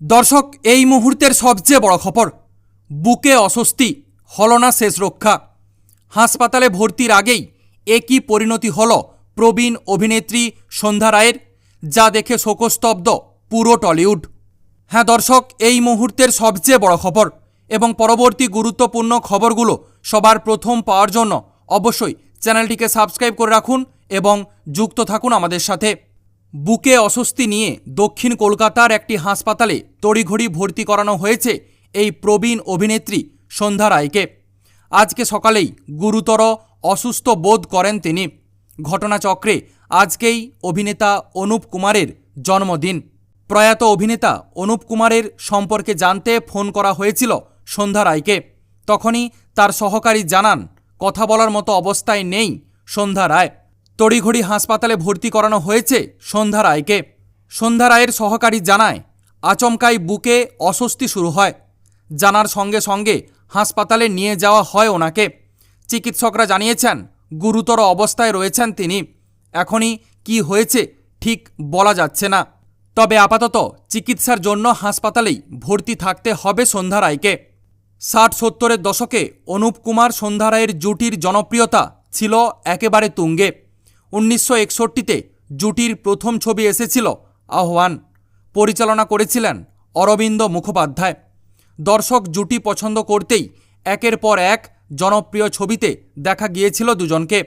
দর্শক, এই মুহূর্তের সবচেয়ে বড় খবর, বুকে অস্বস্তি হল না শেষ রক্ষা। হাসপাতালে ভর্তির আগেই একই পরিণতি হল প্রবীণ অভিনেত্রী সন্ধ্যা রায়ের, যা দেখে শোকস্তব্ধ পুরো টলিউড। হ্যাঁ দর্শক, এই মুহূর্তের সবচেয়ে বড় খবর এবং পরবর্তী গুরুত্বপূর্ণ খবরগুলো সবার প্রথম পাওয়ার জন্য অবশ্যই চ্যানেলটিকে সাবস্ক্রাইব করে রাখুন এবং যুক্ত থাকুন আমাদের সাথে। বুকে অস্বস্তি নিয়ে দক্ষিণ কলকাতার একটি হাসপাতালে তড়িঘড়ি ভর্তি করানো হয়েছে এই প্রবীণ অভিনেত্রী সন্ধ্যা রায়কে। আজকে সকালেই গুরুতর অসুস্থ বোধ করেন তিনি। ঘটনাচক্রে আজকেই অভিনেতা অনুপ কুমারের জন্মদিন। প্রয়াত অভিনেতা অনুপ কুমারের সম্পর্কে জানতে ফোন করা হয়েছিল সন্ধ্যা রায়কে। তখনই তার সহকারী জানান, কথা বলার মতো অবস্থায় নেই সন্ধ্যা রায়। তড়িঘড়ি হাসপাতালে ভর্তি করানো হয়েছে সন্ধ্যা রায়কে। সন্ধ্যা রায়ের সহকারী জানায়, আচমকাই বুকে অস্বস্তি শুরু হয়। জানার সঙ্গে সঙ্গে হাসপাতালে নিয়ে যাওয়া হয় ওনাকে। চিকিৎসকরা জানিয়েছেন, গুরুতর অবস্থায় রয়েছেন তিনি। এখনই কি হয়েছে ঠিক বলা যাচ্ছে না। তবে আপাতত চিকিৎসার জন্য হাসপাতালেই ভর্তি থাকতে হবে সন্ধ্যা রায়কে। ষাট সত্তরের দশকে অনুপ কুমার সন্ধ্যা রায়ের জুটির জনপ্রিয়তা ছিল একেবারে তুঙ্গে। উনিশশো একষট্টিতে জুটির প্রথম ছবি এসেছিল আহ্বান। পরিচালনা করেছিলেন অরবিন্দ মুখোপাধ্যায়। দর্শক জুটি পছন্দ করতেই একের পর এক জনপ্রিয় ছবিতে দেখা গিয়েছিল দুজনকে।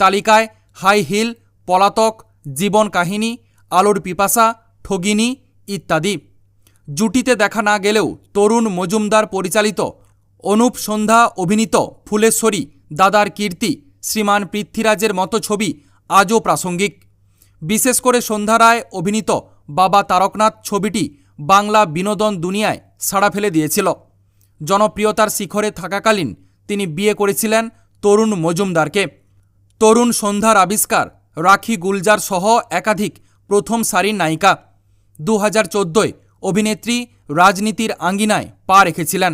তালিকায় হাই হিল, পলাতক, জীবন কাহিনী, আলোর পিপাসা, ঠগিনী ইত্যাদি। জুটিতে দেখা না গেলেও তরুণ মজুমদার পরিচালিত অনুপ সন্ধ্যা অভিনীত ফুলেশ্বরী দাদার কীর্তি, শ্রীমান পৃথ্বীরাজের মতো ছবি আজও প্রাসঙ্গিক। বিশেষ করে সন্ধ্যা রায় অভিনীত বাবা তারকনাথ ছবিটি বাংলা বিনোদন দুনিয়ায় সাড়া ফেলে দিয়েছিল। জনপ্রিয়তার শিখরে থাকাকালীন তিনি বিয়ে করেছিলেন তরুণ মজুমদারকে। তরুণ সন্ধ্যার আবিষ্কার রাখি গুলজার সহ একাধিক প্রথম সারির নায়িকা। দু হাজার চোদ্দোয় অভিনেত্রী রাজনীতির আঙ্গিনায় পা রেখেছিলেন।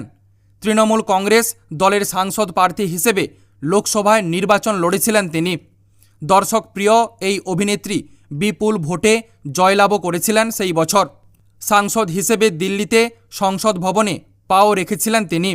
তৃণমূল কংগ্রেস দলের সাংসদ প্রার্থী হিসেবে লোকসভায় নির্বাচন লড়েছিলেন তিনি। দর্শক প্রিয়, এই অভিনেত্রী বিপুল ভোটে জয়লাভও করেছিলেন সেই বছর। সাংসদ হিসেবে দিল্লিতে সংসদ ভবনে পাও রেখেছিলেন তিনি।